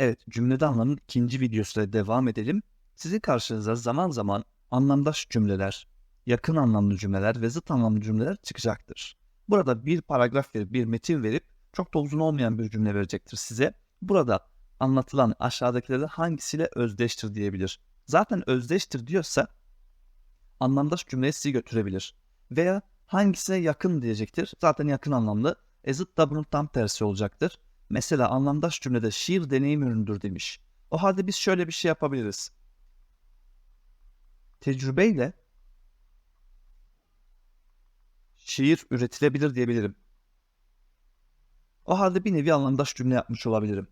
Evet, cümlede anlamın ikinci videosuyla devam edelim. Sizin karşınıza zaman zaman anlamdaş cümleler, yakın anlamlı cümleler ve zıt anlamlı cümleler çıkacaktır. Burada bir paragraf verip, bir metin verip çok da uzun olmayan bir cümle verecektir size. Burada anlatılan aşağıdakilerden hangisiyle özdeştir diyebilir. Zaten özdeştir diyorsa anlamdaş cümleye sizi götürebilir. Veya hangisine yakın diyecektir. Zaten yakın anlamlı. E zıt da bunun tam tersi olacaktır. Mesela anlamdaş cümlede şiir deneyim ürünüdür demiş. O halde biz şöyle bir şey yapabiliriz. Tecrübeyle şiir üretilebilir diyebilirim. O halde bir nevi anlamdaş cümle yapmış olabilirim.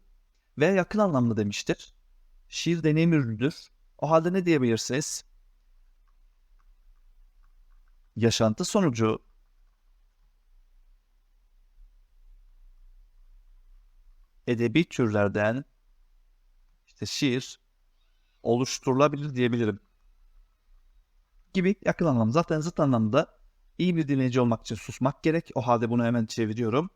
Veya yakın anlamlı demiştir. Şiir deneyim ürünüdür. O halde ne diyebilirsiniz? Yaşantı sonucu edebi türlerden işte şiir oluşturulabilir diyebilirim. Gibi yakın anlam. Zaten zıt anlamda iyi bir dinleyici olmak için susmak gerek. O halde bunu hemen çeviriyorum.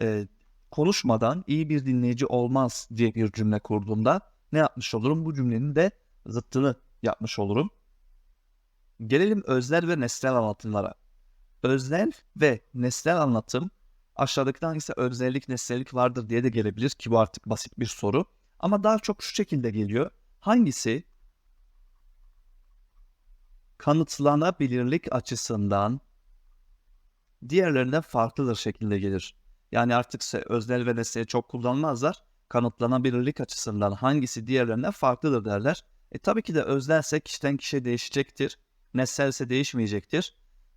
Ee, konuşmadan iyi bir dinleyici olmaz diye bir cümle kurduğumda ne yapmış olurum? Bu cümlenin de zıttını yapmış olurum. Gelelim öznel ve nesnel anlatımlara. Öznel ve nesnel anlatım aşağıdaki hangisi öznellik nesnellik vardır diye de gelebilir ki bu artık basit bir soru. Ama daha çok şu şekilde geliyor. Hangisi kanıtlanabilirlik açısından diğerlerinden farklıdır şeklinde gelir. Yani artık öznel ve nesneyi çok kullanmazlar. Kanıtlanabilirlik açısından hangisi diğerlerinden farklıdır derler. E tabii ki de öznelse kişiden kişiye değişecektir. Nesnelse değişmeyecektir.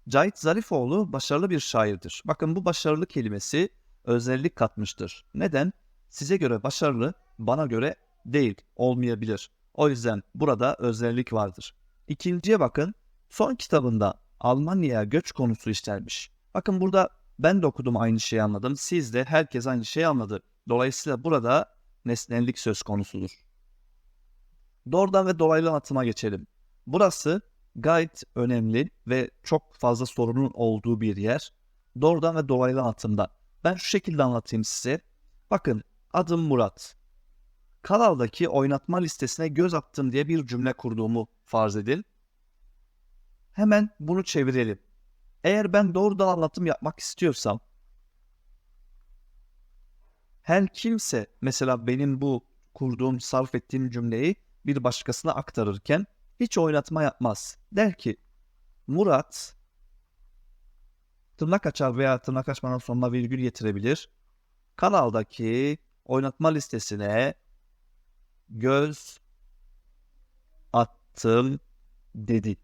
Cahit Zarifoğlu başarılı bir şairdir. Bakın bu başarılı kelimesi özellik katmıştır. Neden? Size göre başarılı, bana göre değil, olmayabilir. O yüzden burada özellik vardır. İkinciye bakın. Son kitabında Almanya'ya göç konusu işlenmiş. Bakın burada ben de okudum aynı şeyi anladım. Siz de herkes aynı şeyi anladı. Dolayısıyla burada nesnellik söz konusudur. Doğrudan ve dolaylı anlatıma geçelim. Burası gayet önemli ve çok fazla sorunun olduğu bir yer. Doğrudan ve dolaylı anlatımda. Ben şu şekilde anlatayım size. Bakın adım Murat. Kanaldaki oynatma listesine göz attım diye bir cümle kurduğumu farz edin. Hemen bunu çevirelim. Eğer ben doğrudan anlatım yapmak istiyorsam her kimse mesela benim bu kurduğum, sarf ettiğim cümleyi bir başkasına aktarırken hiç oynatma yapmaz. Der ki Murat tırnak açar veya tırnak açmanın sonuna virgül getirebilir. Kanaldaki oynatma listesine göz attım dedi.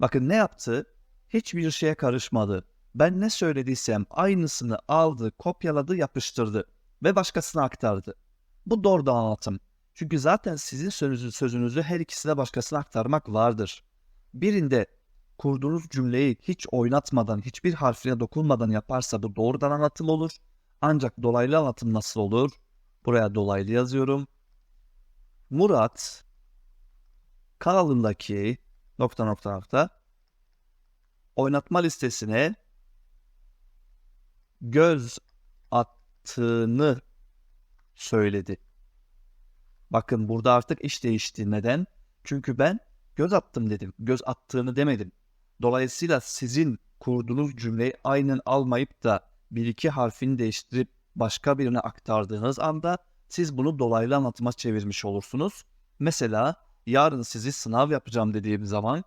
Bakın ne yaptı? Hiçbir şeye karışmadı. Ben ne söylediysem aynısını aldı, kopyaladı, yapıştırdı ve başkasına aktardı. Bu doğrudan anlatım. Çünkü zaten sizin sözünüzü, sözünüzü her ikisine başkasına aktarmak vardır. Birinde kurduğunuz cümleyi hiç oynatmadan, hiçbir harfine dokunmadan yaparsa bu doğrudan anlatım olur. Ancak dolaylı anlatım nasıl olur? Buraya dolaylı yazıyorum. Murat kanalındaki nokta nokta nokta oynatma listesine göz attığını söyledi. Bakın burada artık iş değişti. Neden? Çünkü ben göz attım dedim. Göz attığını demedim. Dolayısıyla sizin kurduğunuz cümleyi aynen almayıp da bir iki harfini değiştirip başka birine aktardığınız anda siz bunu dolaylı anlatıma çevirmiş olursunuz. Mesela yarın sizi sınav yapacağım dediğim zaman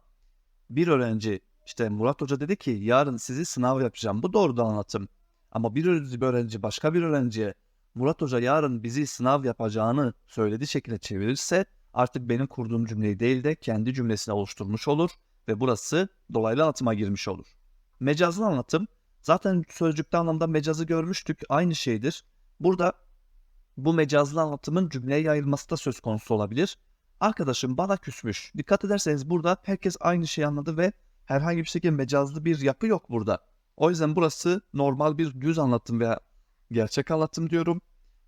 bir öğrenci işte Murat Hoca dedi ki yarın sizi sınav yapacağım. Bu doğrudan anlatım. Ama bir öğrenci başka bir öğrenciye Murat Hoca yarın bizi sınav yapacağını söylediği şekilde çevirirse artık benim kurduğum cümleyi değil de kendi cümlesini oluşturmuş olur ve burası dolaylı anlatıma girmiş olur. Mecazlı anlatım zaten sözcükte anlamda mecazı görmüştük aynı şeydir. Burada bu mecazlı anlatımın cümleye yayılması da söz konusu olabilir. Arkadaşım bana küsmüş. Dikkat ederseniz burada herkes aynı şeyi anladı ve herhangi bir şekilde mecazlı bir yapı yok burada. O yüzden burası normal bir düz anlatım veya gerçek anlatım diyorum.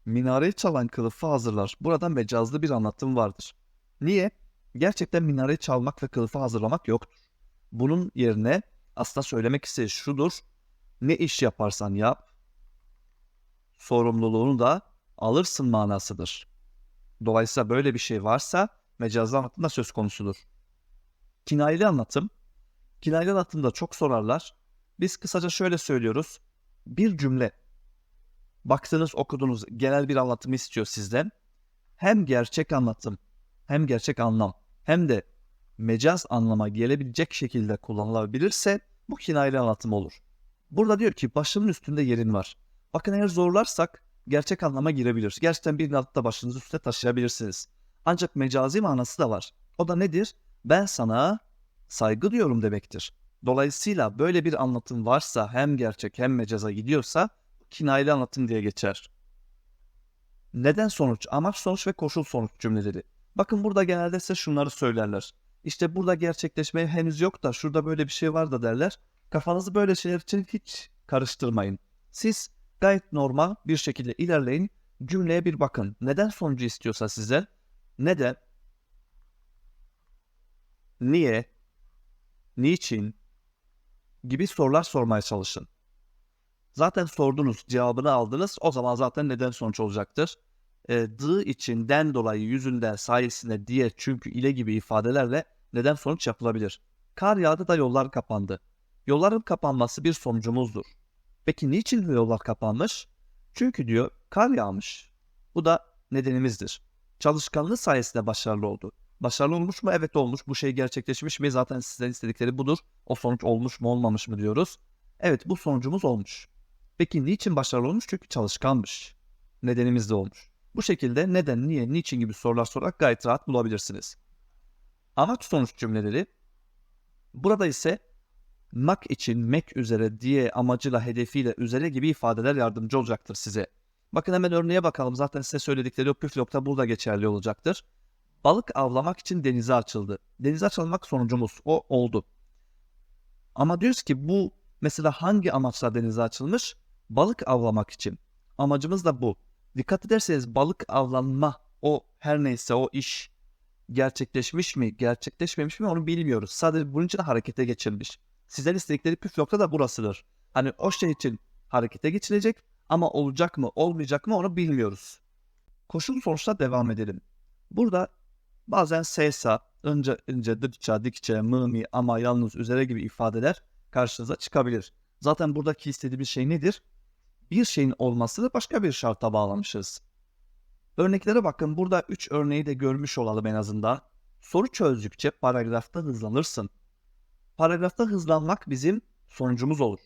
Minareyi çalan kılıfı hazırlar. Burada mecazlı bir anlatım vardır. Niye? Gerçekten minareyi çalmak ve kılıfı hazırlamak yoktur. Bunun yerine aslında söylemek istediği şudur. Ne iş yaparsan yap, sorumluluğunu da alırsın manasıdır. Dolayısıyla böyle bir şey varsa mecazlı anlatım da söz konusudur. Kinayeli anlatım. Kinayeli anlatımda çok sorarlar. Biz kısaca şöyle söylüyoruz. Bir cümle. Baktınız okudunuz genel bir anlatım istiyor sizden. Hem gerçek anlatım hem gerçek anlam hem de mecaz anlama gelebilecek şekilde kullanılabilirse bu kinayeli anlatım olur. Burada diyor ki başımın üstünde yerin var. Bakın eğer zorlarsak gerçek anlama girebilir. Gerçekten bir alıp da başınızın üstüne taşıyabilirsiniz. Ancak mecazi manası da var. O da nedir? Ben sana saygı duyuyorum demektir. Dolayısıyla böyle bir anlatım varsa hem gerçek hem mecaza gidiyorsa kinayeli anlatım diye geçer. Neden sonuç, amaç sonuç ve koşul sonuç cümleleri. Bakın burada genelde size şunları söylerler. İşte burada gerçekleşmeye henüz yok da şurada böyle bir şey var da derler. Kafanızı böyle şeyler için hiç karıştırmayın. Siz gayet normal bir şekilde ilerleyin. Cümleye bir bakın. Neden sonucu istiyorsa size? Neden? Niye? Niçin? Gibi sorular sormaya çalışın. Zaten sordunuz, cevabını aldınız. O zaman zaten neden sonuç olacaktır. E, dı için, den dolayı, yüzünden, sayesinde, diye, çünkü, ile gibi ifadelerle neden sonuç yapılabilir. Kar yağdı da yollar kapandı. Yolların kapanması bir sonucumuzdur. Peki niçin yollar kapanmış? Çünkü diyor kar yağmış. Bu da nedenimizdir. Çalışkanlığı sayesinde başarılı oldu. Başarılı olmuş mu? Evet olmuş. Bu şey gerçekleşmiş mi? Zaten sizden istedikleri budur. O sonuç olmuş mu olmamış mı diyoruz. Evet bu sonucumuz olmuş. Peki niçin başarılı olmuş? Çünkü çalışkanmış. Nedenimiz de olmuş. Bu şekilde neden, niye, niçin gibi sorular sorarak gayet rahat bulabilirsiniz. Amaç sonuç cümleleri. Burada ise mak için mek üzere diye amacıyla hedefiyle üzere gibi ifadeler yardımcı olacaktır size. Bakın hemen örneğe bakalım. Zaten size söyledikleri o püf nokta burada geçerli olacaktır. Balık avlamak için denize açıldı. Denize açılmak sonucumuz. O oldu. Ama diyoruz ki bu mesela hangi amaçla denize açılmış? Balık avlamak için. Amacımız da bu. Dikkat ederseniz balık avlanma o her neyse o iş gerçekleşmiş mi gerçekleşmemiş mi onu bilmiyoruz. Sadece bunun için harekete geçilmiş. Sizden istedikleri püf nokta da burasıdır. Hani o şey için harekete geçilecek ama olacak mı olmayacak mı onu bilmiyoruz. Koşul sonuçta devam edelim. Burada bazen sesa, önce, önce, dıkça, dikçe, mı, mi, ama, yalnız, üzere gibi ifadeler karşınıza çıkabilir. Zaten buradaki istediğimiz şey nedir? Bir şeyin olmasını başka bir şarta bağlamışız. Örneklere bakın. Burada 3 örneği de görmüş olalım en azından. Soru çözdükçe paragrafta hızlanırsın. Paragrafta hızlanmak bizim sonucumuz olur.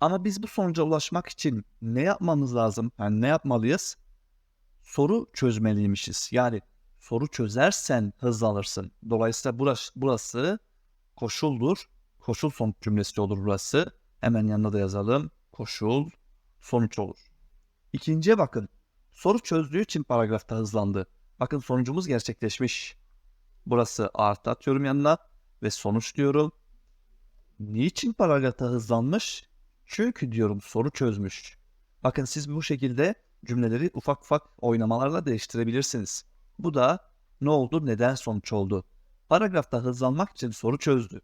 Ama biz bu sonuca ulaşmak için ne yapmamız lazım? Yani ne yapmalıyız? Soru çözmeliymişiz. Yani soru çözersen hızlanırsın. Dolayısıyla burası, burası koşuldur. Koşul sonuç cümlesi olur burası. Hemen yanına da yazalım. Koşul sonuç olur. İkinciye bakın. Soru çözdüğü için paragrafta hızlandı. Bakın sonucumuz gerçekleşmiş. Burası artı atıyorum yanına ve sonuç diyorum. Niçin paragrafta hızlanmış? Çünkü diyorum soru çözmüş. Bakın siz bu şekilde cümleleri ufak ufak oynamalarla değiştirebilirsiniz. Bu da ne oldu? Neden sonuç oldu? Paragrafta hızlanmak için soru çözdü.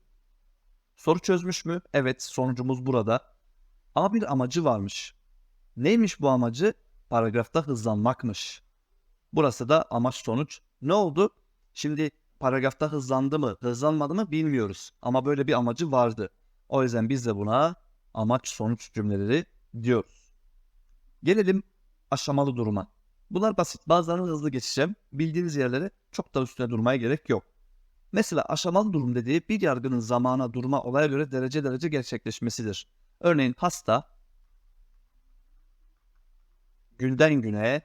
Soru çözmüş mü? Evet, sonucumuz burada. Ama bir amacı varmış. Neymiş bu amacı? Paragrafta hızlanmakmış. Burası da amaç sonuç. Ne oldu? Şimdi paragrafta hızlandı mı, hızlanmadı mı bilmiyoruz. Ama böyle bir amacı vardı. O yüzden biz de buna amaç sonuç cümleleri diyoruz. Gelelim aşamalı duruma. Bunlar basit. Bazılarını hızlı geçeceğim. Bildiğiniz yerlere çok da üstüne durmaya gerek yok. Mesela aşamalı durum dediği bir yargının zamana, duruma, olaya göre derece derece gerçekleşmesidir. Örneğin hasta günden güne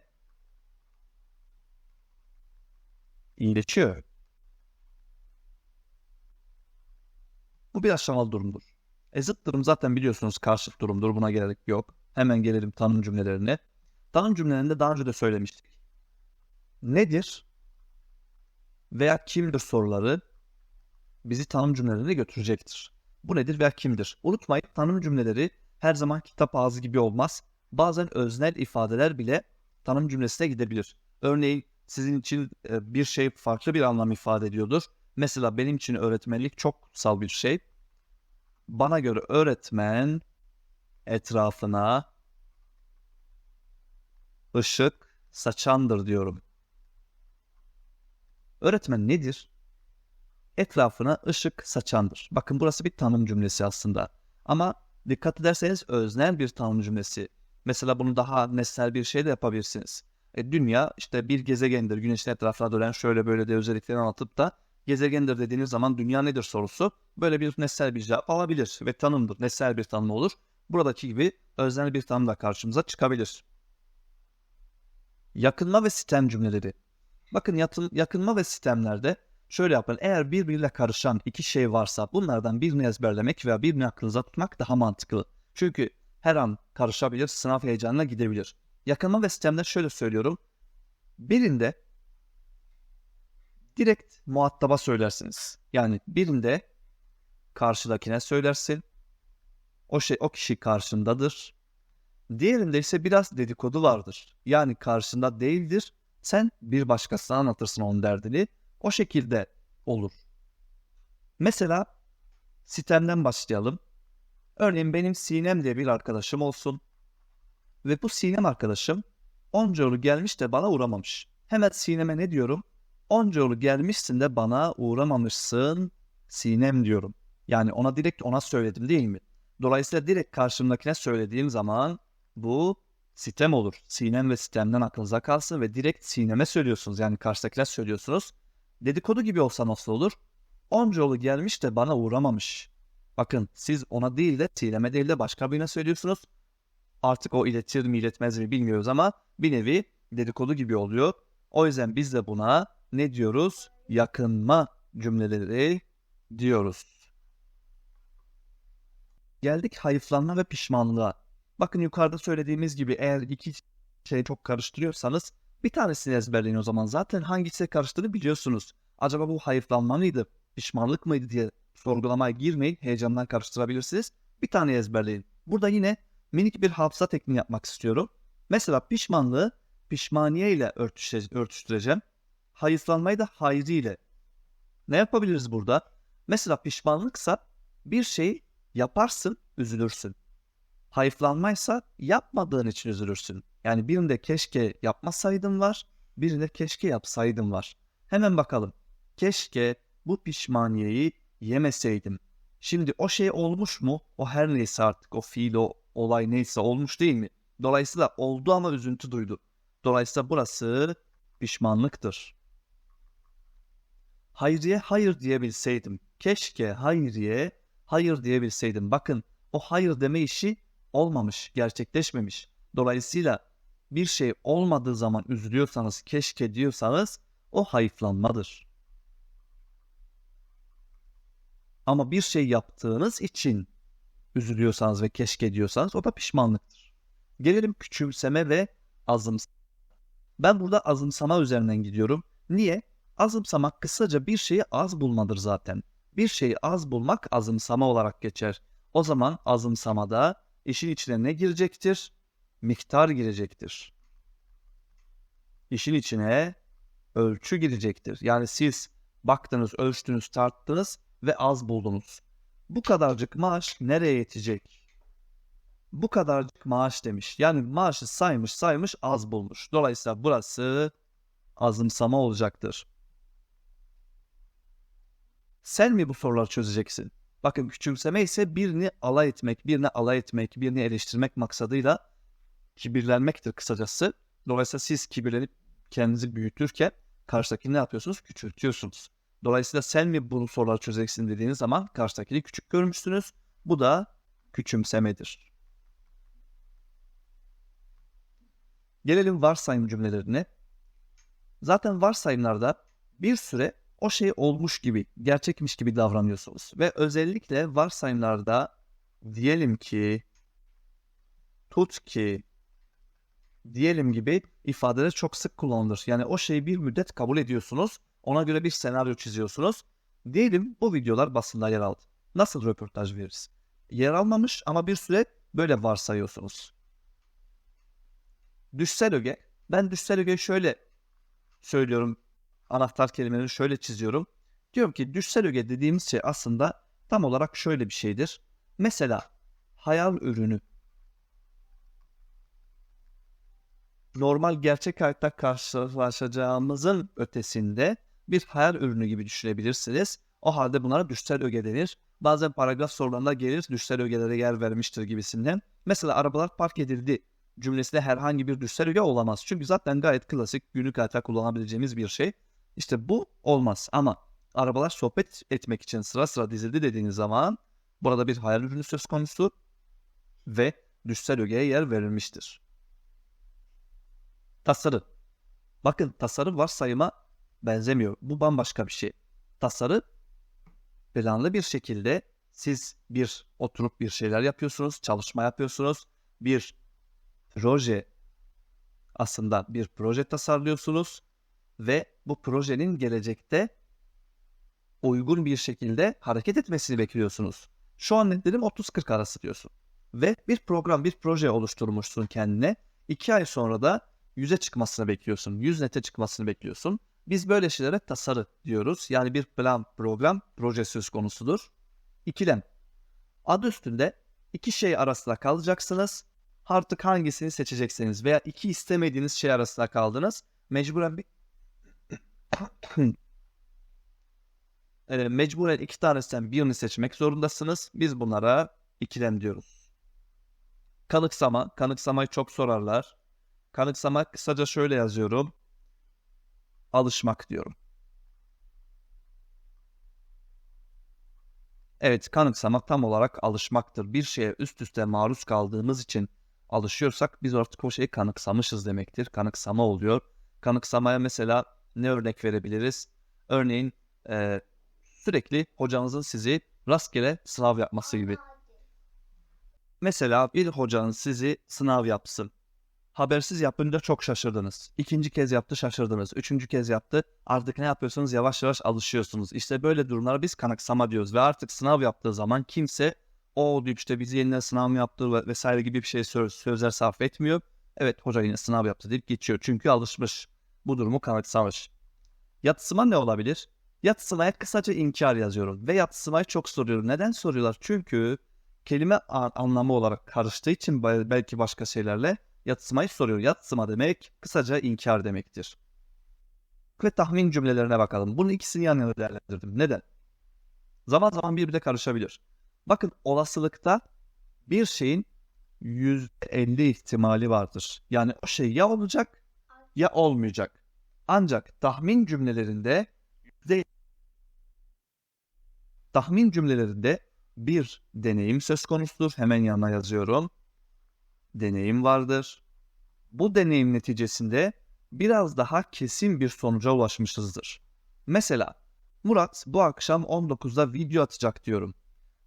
iyileşiyor. Bu bir aşamalı durumdur. E zıt durum zaten biliyorsunuz karşıt durumdur. Buna gerek yok. Hemen gelelim tanım cümlelerine. Tanım cümlelerinde daha önce de söylemiştik. Nedir veya kimdir soruları bizi tanım cümlelerine götürecektir. Bu nedir veya kimdir? Unutmayın tanım cümleleri her zaman kitap ağzı gibi olmaz. Bazen öznel ifadeler bile tanım cümlesine gidebilir. Örneğin sizin için e, bir şey farklı bir anlam ifade ediyordur. Mesela benim için öğretmenlik çok kutsal bir şey. Bana göre öğretmen etrafına ışık saçandır diyorum. Öğretmen nedir? Etrafına ışık saçandır. Bakın burası bir tanım cümlesi aslında. Ama dikkat ederseniz öznel bir tanım cümlesi. Mesela bunu daha nesnel bir şey de yapabilirsiniz. E, dünya işte bir gezegendir. Güneşin etrafına dönen şöyle böyle de özelliklerini anlatıp da gezegendir dediğiniz zaman dünya nedir sorusu böyle bir nesnel bir cevap alabilir ve tanımdır. Nesnel bir tanım olur. Buradaki gibi öznel bir tanım da karşımıza çıkabilir. Yakınma ve sistem cümleleri. Bakın yakın, yakınma ve sistemlerde şöyle yapın. Eğer birbiriyle karışan iki şey varsa bunlardan birini ezberlemek veya birini aklınıza tutmak daha mantıklı. Çünkü her an karışabilir, sınav heyecanına gidebilir. Yakınma ve sistemde şöyle söylüyorum. Birinde direkt muhataba söylersiniz. Yani birinde karşıdakine söylersin. O şey o kişi karşındadır. Diğerinde ise biraz dedikodu vardır. Yani karşında değildir. Sen bir başkasına anlatırsın onun derdini. O şekilde olur. Mesela sistemden başlayalım. Örneğin benim Sinem diye bir arkadaşım olsun. Ve bu Sinem arkadaşım onca yolu gelmiş de bana uğramamış. Hemen Sinem'e ne diyorum? Onca yolu gelmişsin de bana uğramamışsın Sinem diyorum. Yani ona direkt ona söyledim değil mi? Dolayısıyla direkt karşımdakine söylediğim zaman bu sitem olur. Sinem ve sitemden aklınıza kalsın ve direkt sineme söylüyorsunuz. Yani karşıdakine söylüyorsunuz. Dedikodu gibi olsa nasıl olur? Onca yolu gelmiş de bana uğramamış. Bakın siz ona değil de sineme değil de başka birine söylüyorsunuz. Artık o iletir mi iletmez mi bilmiyoruz ama bir nevi dedikodu gibi oluyor. O yüzden biz de buna ne diyoruz? Yakınma cümleleri diyoruz. Geldik hayıflanma ve pişmanlığa. Bakın yukarıda söylediğimiz gibi eğer iki şey çok karıştırıyorsanız bir tanesini ezberleyin o zaman. Zaten hangisi karıştığını biliyorsunuz. Acaba bu hayıflanma mıydı, pişmanlık mıydı diye sorgulamaya girmeyin. Heyecandan karıştırabilirsiniz. Bir tane ezberleyin. Burada yine minik bir hafıza tekniği yapmak istiyorum. Mesela pişmanlığı pişmaniye ile örtüştüreceğim. Hayıflanmayı da hayri ile. Ne yapabiliriz burada? Mesela pişmanlıksa bir şey yaparsın, üzülürsün. Hayıflanmaysa yapmadığın için üzülürsün. Yani birinde keşke yapmasaydım var, birinde keşke yapsaydım var. Hemen bakalım. Keşke bu pişmaniyeyi yemeseydim. Şimdi o şey olmuş mu? O her neyse artık o fiil o olay neyse olmuş değil mi? Dolayısıyla oldu ama üzüntü duydu. Dolayısıyla burası pişmanlıktır. Hayriye hayır diyebilseydim. Keşke Hayriye hayır diyebilseydim. Bakın o hayır deme işi olmamış, gerçekleşmemiş. Dolayısıyla bir şey olmadığı zaman üzülüyorsanız, keşke diyorsanız o hayıflanmadır. Ama bir şey yaptığınız için üzülüyorsanız ve keşke diyorsanız o da pişmanlıktır. Gelelim küçümseme ve azımsama. Ben burada azımsama üzerinden gidiyorum. Niye? Azımsamak kısaca bir şeyi az bulmadır zaten. Bir şeyi az bulmak azımsama olarak geçer. O zaman azımsamada işin içine ne girecektir? Miktar girecektir. İşin içine ölçü girecektir. Yani siz baktınız, ölçtünüz, tarttınız ve az buldunuz. Bu kadarcık maaş nereye yetecek? Bu kadarcık maaş demiş. Yani maaşı saymış saymış az bulmuş. Dolayısıyla burası azımsama olacaktır. Sen mi bu soruları çözeceksin? Bakın küçümseme ise birini alay etmek, birini alay etmek, birini eleştirmek maksadıyla kibirlenmektir kısacası. Dolayısıyla siz kibirlenip kendinizi büyütürken karşıdakini ne yapıyorsunuz? Küçültüyorsunuz. Dolayısıyla sen mi bunu soruları çözeceksin dediğiniz zaman karşıdakini küçük görmüşsünüz. Bu da küçümsemedir. Gelelim varsayım cümlelerine. Zaten varsayımlarda bir süre o şey olmuş gibi, gerçekmiş gibi davranıyorsunuz. Ve özellikle varsayımlarda diyelim ki, tut ki, diyelim gibi ifadeler çok sık kullanılır. Yani o şeyi bir müddet kabul ediyorsunuz. Ona göre bir senaryo çiziyorsunuz. Diyelim bu videolar basında yer aldı. Nasıl röportaj veririz? Yer almamış ama bir süre böyle varsayıyorsunuz. Düşsel öge. Ben düşsel ögeyi şöyle söylüyorum anahtar kelimeleri şöyle çiziyorum. Diyorum ki düşsel öge dediğimiz şey aslında tam olarak şöyle bir şeydir. Mesela hayal ürünü. Normal gerçek hayatta karşılaşacağımızın ötesinde bir hayal ürünü gibi düşünebilirsiniz. O halde bunlara düşsel öge denir. Bazen paragraf sorularında gelir düşsel ögelere yer vermiştir gibisinden. Mesela arabalar park edildi cümlesinde herhangi bir düşsel öge olamaz. Çünkü zaten gayet klasik günlük hayatta kullanabileceğimiz bir şey. İşte bu olmaz ama arabalar sohbet etmek için sıra sıra dizildi dediğiniz zaman burada bir hayal ürünü söz konusu ve düşsel ögeye yer verilmiştir. Tasarı. Bakın tasarı varsayıma benzemiyor. Bu bambaşka bir şey. Tasarı planlı bir şekilde siz bir oturup bir şeyler yapıyorsunuz, çalışma yapıyorsunuz, bir proje aslında bir proje tasarlıyorsunuz ve bu projenin gelecekte uygun bir şekilde hareket etmesini bekliyorsunuz. Şu an netlerim 30-40 arası diyorsun. Ve bir program, bir proje oluşturmuşsun kendine. 2 ay sonra da yüze çıkmasını bekliyorsun. 100 nete çıkmasını bekliyorsun. Biz böyle şeylere tasarı diyoruz. Yani bir plan, program, proje söz konusudur. İkilem. Adı üstünde iki şey arasında kalacaksınız. Artık hangisini seçeceksiniz veya iki istemediğiniz şey arasında kaldınız. Mecburen bir e, mecburen iki tanesinden birini seçmek zorundasınız. Biz bunlara ikilem diyoruz. Kanıksama. Kanıksamayı çok sorarlar. Kanıksama kısaca şöyle yazıyorum. Alışmak diyorum. Evet, kanıksamak tam olarak alışmaktır. Bir şeye üst üste maruz kaldığımız için alışıyorsak biz artık o şeyi kanıksamışız demektir. Kanıksama oluyor. Kanıksamaya mesela ne örnek verebiliriz? Örneğin e, sürekli hocanızın sizi rastgele sınav yapması gibi. Mesela bir hocanız sizi sınav yapsın. Habersiz yapınca çok şaşırdınız. İkinci kez yaptı şaşırdınız. Üçüncü kez yaptı. Artık ne yapıyorsunuz? Yavaş yavaş alışıyorsunuz. İşte böyle durumlara biz kanıksama diyoruz. Ve artık sınav yaptığı zaman kimse o diyor işte bizi yeniden sınav mı yaptı vesaire gibi bir şey söz, sözler sarf etmiyor. Evet hoca yine sınav yaptı deyip geçiyor. Çünkü alışmış. Bu durumu kanıksamış. Yatsıma ne olabilir? Yatsımaya kısaca inkar yazıyorum. Ve yatsımayı çok soruyorum. Neden soruyorlar? Çünkü kelime anlamı olarak karıştığı için belki başka şeylerle yatsımayı soruyor. Yatsıma demek kısaca inkar demektir. Ve tahmin cümlelerine bakalım. Bunun ikisini yan yana değerlendirdim. Neden? Zaman zaman birbirine karışabilir. Bakın olasılıkta bir şeyin %50 ihtimali vardır. Yani o şey ya olacak ya olmayacak. Ancak tahmin cümlelerinde tahmin cümlelerinde bir deneyim söz konusudur. Hemen yanına yazıyorum. Deneyim vardır. Bu deneyim neticesinde biraz daha kesin bir sonuca ulaşmışızdır. Mesela Murat bu akşam 19'da video atacak diyorum.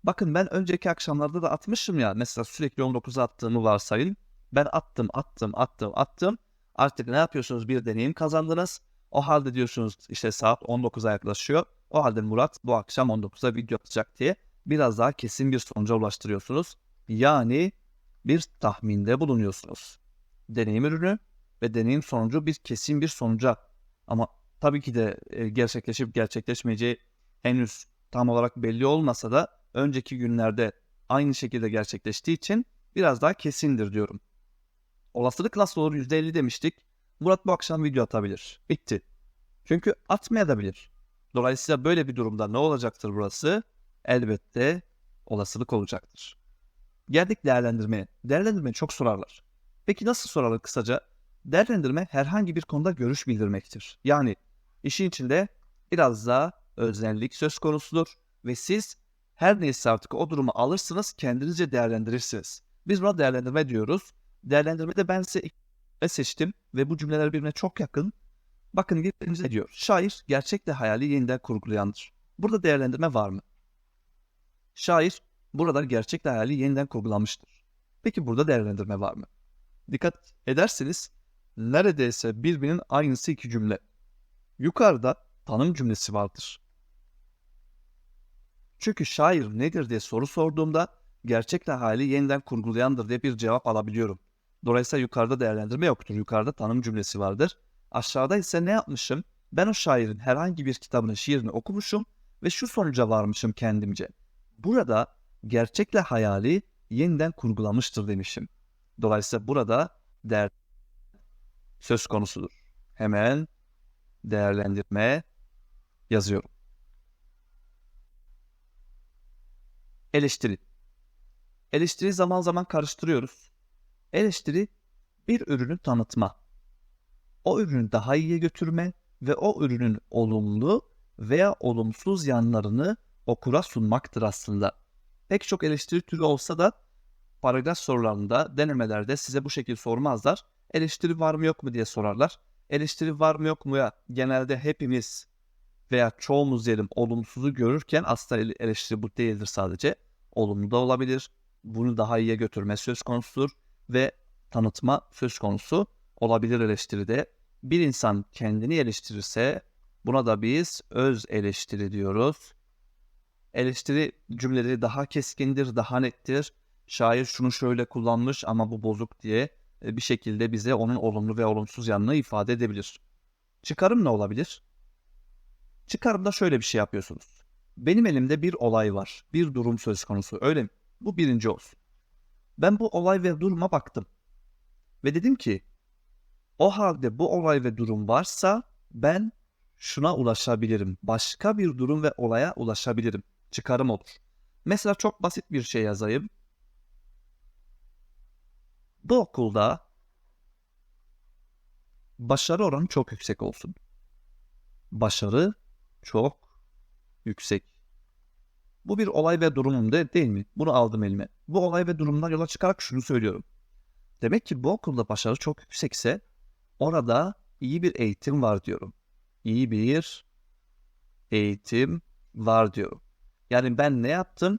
Bakın ben önceki akşamlarda da atmışım ya. Mesela sürekli 19'a attığımı varsayın. Ben attım, attım, attım, attım. Artık ne yapıyorsunuz? Bir deneyim kazandınız. O halde diyorsunuz işte saat 19'a yaklaşıyor. O halde Murat bu akşam 19'a video atacak diye biraz daha kesin bir sonuca ulaştırıyorsunuz. Yani bir tahminde bulunuyorsunuz. Deneyim ürünü ve deneyim sonucu bir kesin bir sonuca ama tabii ki de e, gerçekleşip gerçekleşmeyeceği henüz tam olarak belli olmasa da önceki günlerde aynı şekilde gerçekleştiği için biraz daha kesindir diyorum. Olasılık nasıl olur %50 demiştik. Murat bu akşam video atabilir. Bitti. Çünkü atmayabilir. Dolayısıyla böyle bir durumda ne olacaktır burası? Elbette olasılık olacaktır. Geldik değerlendirmeye. Değerlendirmeyi çok sorarlar. Peki nasıl sorarlar kısaca? Değerlendirme herhangi bir konuda görüş bildirmektir. Yani işin içinde biraz daha öznellik söz konusudur ve siz her neyse artık o durumu alırsınız kendinizce değerlendirirsiniz. Biz buna değerlendirme diyoruz. Değerlendirmede ben size seçtim ve bu cümleler birbirine çok yakın. Bakın birbirimize diyor. Şair gerçekle hayali yeniden kurgulayandır. Burada değerlendirme var mı? Şair burada gerçekle hayali yeniden kurgulanmıştır. Peki burada değerlendirme var mı? Dikkat ederseniz neredeyse birbirinin aynısı iki cümle. Yukarıda tanım cümlesi vardır. Çünkü şair nedir diye soru sorduğumda gerçekle hali yeniden kurgulayandır diye bir cevap alabiliyorum. Dolayısıyla yukarıda değerlendirme yoktur. Yukarıda tanım cümlesi vardır. Aşağıda ise ne yapmışım? Ben o şairin herhangi bir kitabını, şiirini okumuşum ve şu sonuca varmışım kendimce. Burada gerçekle hayali yeniden kurgulamıştır demişim. Dolayısıyla burada değer söz konusudur. Hemen değerlendirme yazıyorum. Eleştiri. Eleştiri zaman zaman karıştırıyoruz. Eleştiri bir ürünü tanıtma. O ürünü daha iyiye götürme ve o ürünün olumlu veya olumsuz yanlarını okura sunmaktır aslında. Pek çok eleştiri türü olsa da paragraf sorularında, denemelerde size bu şekilde sormazlar. Eleştiri var mı yok mu diye sorarlar. Eleştiri var mı yok mu ya genelde hepimiz veya çoğumuz diyelim olumsuzu görürken aslında ele- eleştiri bu değildir sadece. Olumlu da olabilir. Bunu daha iyiye götürme söz konusudur ve tanıtma söz konusu olabilir eleştiride. Bir insan kendini eleştirirse buna da biz öz eleştiri diyoruz. Eleştiri cümleleri daha keskindir, daha nettir. Şair şunu şöyle kullanmış ama bu bozuk diye e, bir şekilde bize onun olumlu ve olumsuz yanını ifade edebilir. Çıkarım ne olabilir? Çıkarımda şöyle bir şey yapıyorsunuz. Benim elimde bir olay var, bir durum söz konusu öyle mi? Bu birinci olsun. Ben bu olay ve duruma baktım. Ve dedim ki o halde bu olay ve durum varsa ben şuna ulaşabilirim. Başka bir durum ve olaya ulaşabilirim. Çıkarım olur. Mesela çok basit bir şey yazayım. Bu okulda başarı oranı çok yüksek olsun. Başarı çok yüksek. Bu bir olay ve durumum de değil mi? Bunu aldım elime. Bu olay ve durumdan yola çıkarak şunu söylüyorum. Demek ki bu okulda başarı çok yüksekse orada iyi bir eğitim var diyorum. İyi bir eğitim var diyorum. Yani ben ne yaptım?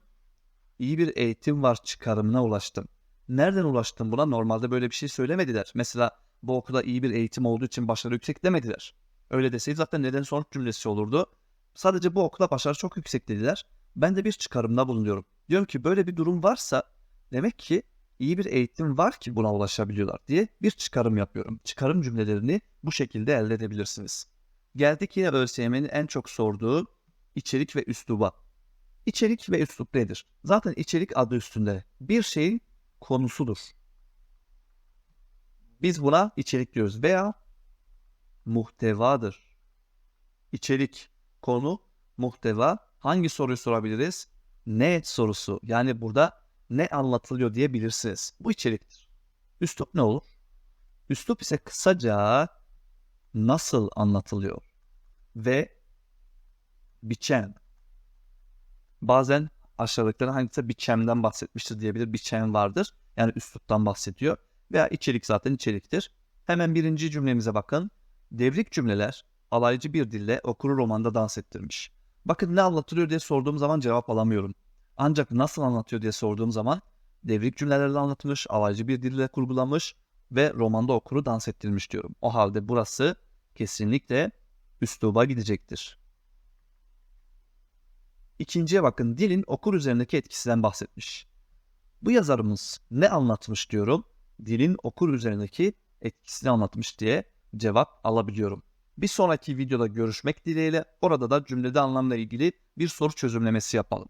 İyi bir eğitim var çıkarımına ulaştım. Nereden ulaştım buna? Normalde böyle bir şey söylemediler. Mesela bu okulda iyi bir eğitim olduğu için başarı yüksek demediler. Öyle deseydi zaten neden sonuç cümlesi olurdu. Sadece bu okula başarı çok yüksek dediler. Ben de bir çıkarımda bulunuyorum. Diyorum ki böyle bir durum varsa demek ki iyi bir eğitim var ki buna ulaşabiliyorlar diye bir çıkarım yapıyorum. Çıkarım cümlelerini bu şekilde elde edebilirsiniz. Geldik yine ÖSYM'nin en çok sorduğu içerik ve üsluba. İçerik ve üslup nedir? Zaten içerik adı üstünde. Bir şeyin konusudur. Biz buna içerik diyoruz veya muhtevadır. İçerik, konu, muhteva. Hangi soruyu sorabiliriz? Ne sorusu. Yani burada ne anlatılıyor diye bilirsiniz. Bu içeriktir. Üslup ne olur? Üslup ise kısaca nasıl anlatılıyor ve biçem. Bazen aşağıdakilerin hangisi biçemden bahsetmiştir diyebilir. Biçem vardır. Yani üsluptan bahsediyor. Veya içerik zaten içeriktir. Hemen birinci cümlemize bakın. Devrik cümleler alaycı bir dille okuru romanda dans ettirmiş. Bakın ne anlatılıyor diye sorduğum zaman cevap alamıyorum. Ancak nasıl anlatıyor diye sorduğum zaman devrik cümlelerle anlatılmış, alaycı bir dille kurgulanmış ve romanda okuru dans ettirmiş diyorum. O halde burası kesinlikle üsluba gidecektir. İkinciye bakın dilin okur üzerindeki etkisinden bahsetmiş. Bu yazarımız ne anlatmış diyorum? Dilin okur üzerindeki etkisini anlatmış diye cevap alabiliyorum. Bir sonraki videoda görüşmek dileğiyle orada da cümlede anlamla ilgili bir soru çözümlemesi yapalım.